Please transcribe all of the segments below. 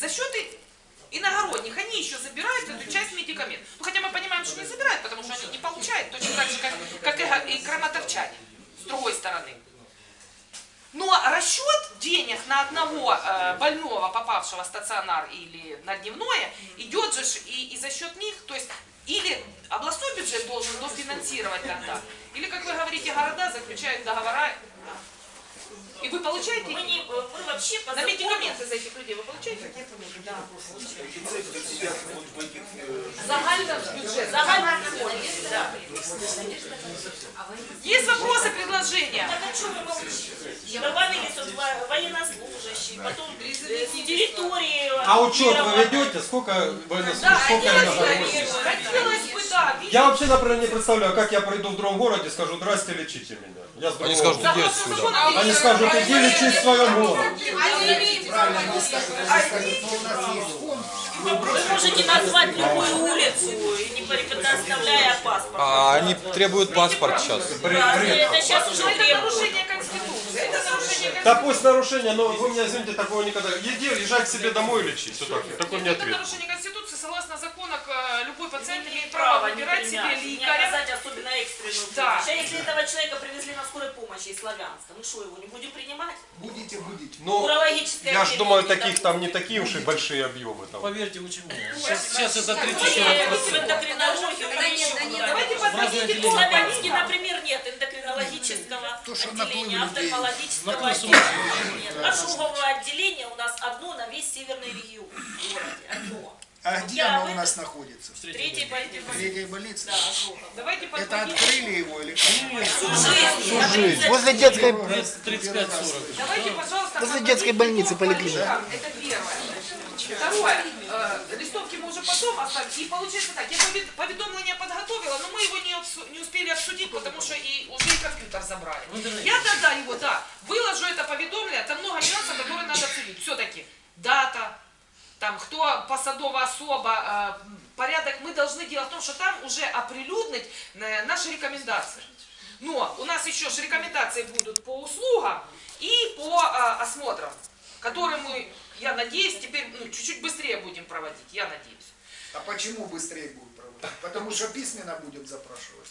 За счет иногородних они еще забирают эту часть медикаментов. Ну хотя мы понимаем, что не забирают, потому что они не получают, точно так же, как, как и, и краматорчане, с другой стороны. Но расчет денег на одного э, больного, попавшего в стационар или на дневное, идет же и, и за счет них, то есть или областной бюджет должен дофинансировать тогда, или, как вы говорите, города заключают договора, и вы получаете Мы, не, мы вообще по на медикаменты за этих людей, вы получаете? сидят вот в э, Загально бюджет. Загальный фонд, да. Есть вопросы, предложения? Так а что вы молчите? Добавили военнослужащие, потом э, территории... А учет вы ведете? Сколько военнослужащих? Да, Сколько бы, иногородних? хотелось бы, да, видеть. Я вообще, например, не представляю, как я приду в другом городе, скажу, здрасте, лечите меня. Я с Они скажут, иди отсюда. Они скажут, иди лечись в своем городе. Вы можете назвать любую улицу, и не предоставляя паспорт. А они требуют паспорт сейчас. Да, это сейчас уже нарушение Конституции. Это нарушение Да Конституции. пусть нарушение, но вы меня, извините, такого никогда... Иди, езжай к себе домой лечить. Вот так. Такой мне Это ответ. Из Славянска, мы что, его не будем принимать? Будете, будете. Ну, Урологическое я ж думаю, таких там не такие уж и большие объемы. Там. Поверьте, почему? Сейчас, сейчас это Мы 30 в эндокринологию, мы еще Давайте итог. Славянске, например, нет эндокринологического отделения, офтальмологического отделения. Нет. Ожогового отделения у нас одно на весь северный регион в городе. Одно. А где Я оно у нас находится? В третьей больнице. В третьей больнице? Да. Давайте Это открыли его или как? Жизнь. Возле детской, 35-40. Давайте, пожалуйста, Возле детской больницы итог по поликлиники. линкам. Это первое. Второе. Э, листовки мы уже потом оставим. И получается так, я повед- поведомление подготовила, но мы его не, не успели обсудить, потому что и уже и компьютер забрали. Я тогда его, да, выложу это поведомление, там много нюансов, которые надо обсудить. Все-таки дата, там кто посадова особа, э, порядок мы должны делать в том, что там уже оприлюднить э, наши рекомендации. Но у нас еще же рекомендации будут по услугам и по э, осмотрам, которые мы, я надеюсь, теперь ну, чуть-чуть быстрее будем проводить, я надеюсь. А почему быстрее будет проводить? Потому что письменно будем запрашивать.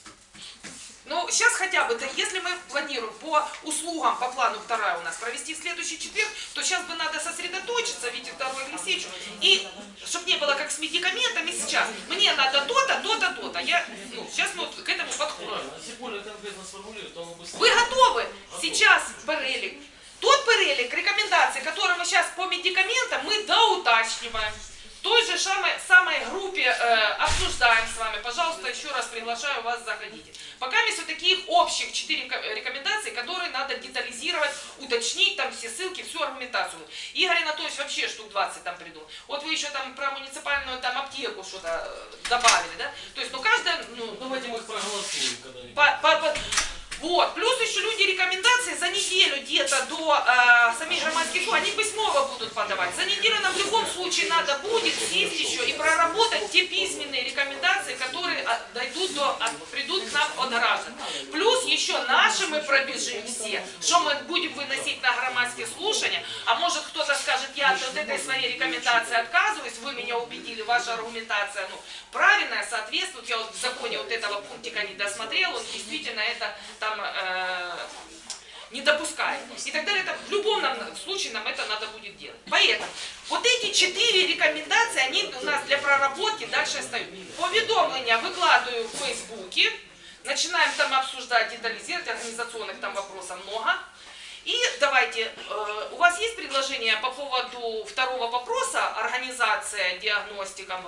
Ну, сейчас хотя бы, да, если мы планируем по услугам, по плану вторая у нас провести в следующий четверг, то сейчас бы надо сосредоточиться, Витя Второй Алексеевич, и чтобы не было как с медикаментами сейчас. Мне надо то-то, то-то, то-то. Я, ну, сейчас мы вот к этому подходим. Вы готовы сейчас перелик? Тот перелик рекомендаций, который мы сейчас по медикаментам, мы доутачниваем. Той же самой, самой группе э, обсуждаем с вами. Пожалуйста, еще раз приглашаю вас, заходите. Пока есть вот таких общих четыре ко- рекомендации, которые надо детализировать, уточнить там все ссылки, всю аргументацию. Игорь Анатольевич вообще штук 20 там придумал. Вот вы еще там про муниципальную там аптеку что-то э, добавили, да? То есть, ну каждая, ну, Давайте мы их проголосуем когда-нибудь. по- по- по- вот, плюс еще люди рекомендации за неделю где-то до э, самих громадских служб, они письмово будут подавать. За неделю нам в любом случае надо будет сесть еще и проработать те письменные рекомендации, которые дойдут до, а, придут к нам от граждан. Плюс еще наши мы пробежим все, что мы будем выносить на громадские слушания, а может от этой своей рекомендации отказываюсь, вы меня убедили, ваша аргументация ну, правильная, соответствует, я вот в законе вот этого пунктика не досмотрел, он действительно это там э, не допускает. И так далее. Это, в любом нам, случае нам это надо будет делать. Поэтому вот эти четыре рекомендации, они у нас для проработки дальше остаются. Поведомления выкладываю в Фейсбуке, начинаем там обсуждать, детализировать, организационных там вопросов много. И давайте, э, у вас есть предложение по поводу второго вопроса, организация, диагностика,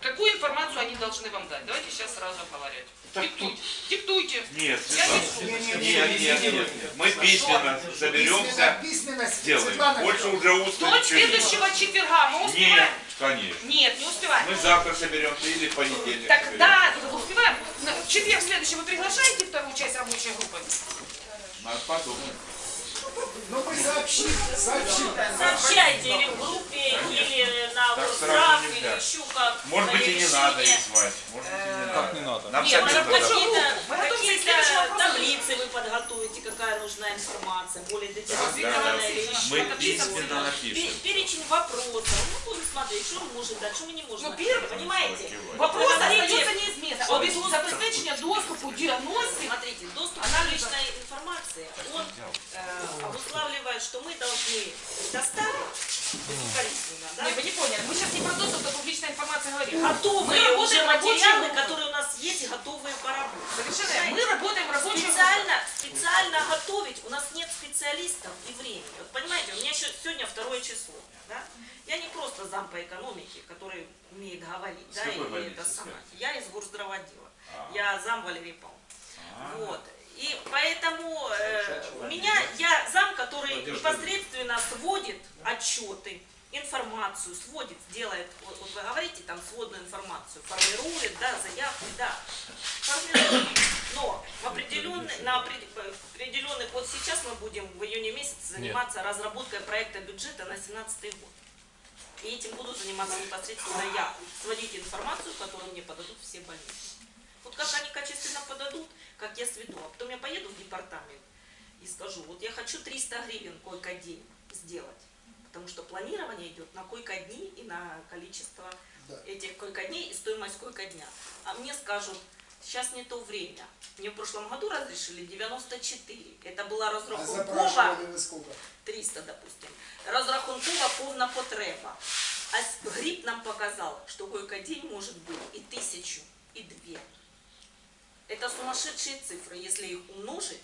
какую информацию они должны вам дать? Давайте сейчас сразу говорить. Диктуйте. Диктуйте. Нет, Я Светлана, пишу. нет, нет, нет, нет. Мы письменно соберемся, Письменно, сделаем. Светлана Больше уже устно До ничего нет. следующего четверга мы Нет, успеваем? конечно. Нет, не успеваем. Мы завтра соберемся или в понедельник. Так соберемся. да, успеваем. В четверг следующий вы приглашаете вторую часть рабочей группы? Надо подумать. Ну мы сообщим, сообщим. Сообщайте или в группе, или на WhatsApp, или еще как. Может быть и не надо их звать. Может быть и не Так надо. не надо. Нам Нет, надо. Какие-то к какие вопросу. таблицы вы подготовите, какая нужна информация, более детализированная или еще Мы какие-то письменно напишем. Перечень вопросов. Ну, говорить, что он может дать, что мы не можем. Ну, первый- Понимаете? Вопрос Вы остается неизменным. что Об доступ- забезпечення доступу діагностики Смотрите, доступ к личной информации, что мы должны предоставить безукоризненно, да, Не, вы не поняли. Мы сейчас не про доступ до публичной информации говорим. готовые Мы уже материалы, рабочим- которые у нас есть, и готовые по работе. Совершенно. Знаете, Мы работаем рабочим Специально, специально готовить, у нас нет специалистов и времени. Вот понимаете, у меня еще сегодня второе число, да? Я не просто зам по экономике, который умеет говорить, С да, и это самое. скажите? Я из горздравотдела. А. Я зам Валерий Павлович. А. Вот. И поэтому э, у меня, я зам, который непосредственно сводит отчеты, информацию, сводит, делает, вот, вот вы говорите, там, сводную информацию, формирует, да, заявки, да, формирует. Но в определенный, на опред- определенных, вот сейчас мы будем в июне месяце заниматься разработкой проекта бюджета на 2017 год. И этим буду заниматься непосредственно я, сводить информацию, которую мне подадут все больницы. Вот как они качественно подадут, как я сведу. А потом я поеду в департамент и скажу, вот я хочу 300 гривен койко-день сделать. Потому что планирование идет на койко-дни и на количество Да. этих койко-дней и стоимость койко-дня. А мне скажут, сейчас не то время. Мне в прошлом году разрешили 94. Это была А вы сколько? 300, допустим. Розрахункова повна потреба. А грипп нам показал, что койко-день может быть и тысячу, и две. Это сумасшедшие цифры. Если их умножить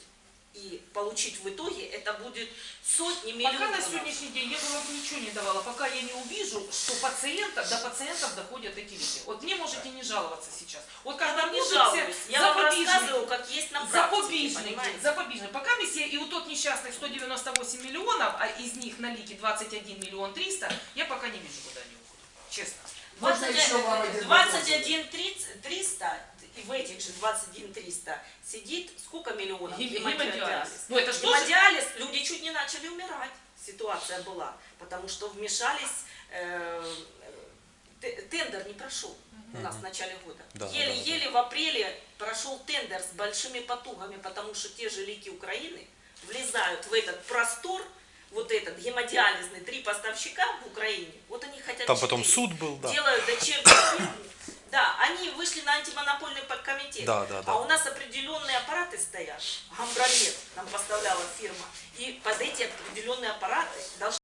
и получить в итоге, это будет сотни Пока миллионов. на сегодняшний день я бы вам ничего не давала, пока я не увижу, что пациентов, до пациентов доходят эти люди. Вот мне можете не жаловаться сейчас. Вот когда Я не будут жалуюсь. все Я вам рассказываю, как есть на практике, запобежники, понимаете? запобежники. Пока мы все, и вот тот несчастный 198 миллионов, а из них на лике 21 миллион 300, я пока не вижу, куда они уходят. Честно. Можно еще вам один вопрос 21 30, 300, и в этих же 21 300 сидит сколько миллионов? Гем- Гемодиализ. гемодиализ. Ну, это тоже- Гемодиализ, люди чуть не начали умирать. Ситуация была, потому что вмешались, э, т- тендер не прошел у нас в начале года. Да, да, Еле-еле в апреле прошел тендер с большими потугами, потому что те же лики Украины влезают в этот простор, вот этот гемодиализный, три поставщика в Украине, вот они хотят Там потом четыре суд был, да. делают дочернюю фирму. Да, они вышли на антимонопольный по- комитет. Да, да, да. А у нас определенные аппараты стоят. Гамбромет нам поставляла фирма. И под эти определенные аппараты должны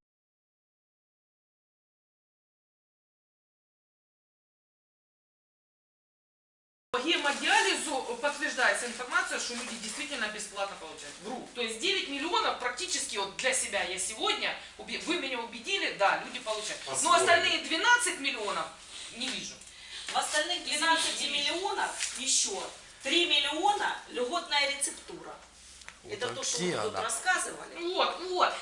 По гемодиализу подтверждается информация, что люди действительно бесплатно получают. Вру. То есть 9 миллионов практически вот для себя я сегодня, вы меня убедили, да, люди получают. Но остальные 12 миллионов не вижу. В остальных 12 миллионов еще 3 миллиона льготная рецептура. Это то, что мы тут она? рассказывали. Вот, вот.